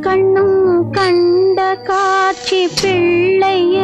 கண்ணும் கண்ட காட்சி பிள்ளையே.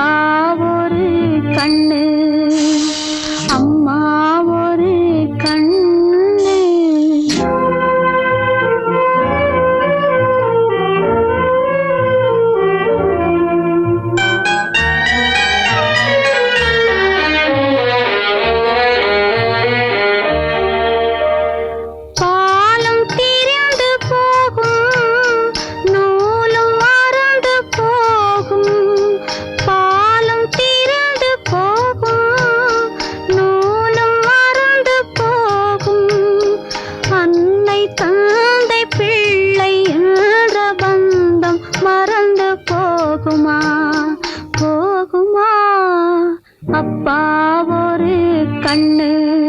பாவொரு கண் ஒரு கண்ணு.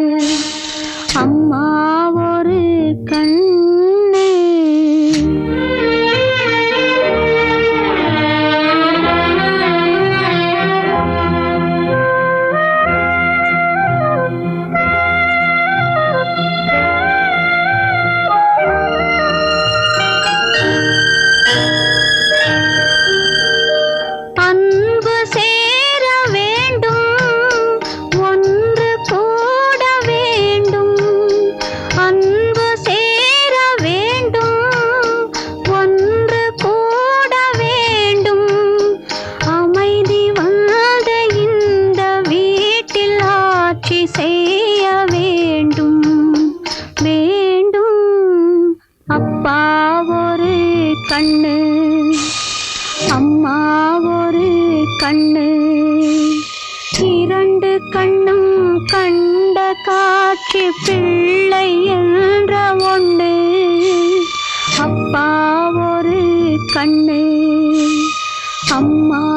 கண்ணு. அம்மா ஒரு கண்ணு. இரண்டு கண்ணும் கண்ட காட்சி பிள்ளை என்ற ஒன்று அப்பா ஒரு கண்ணு. அம்மா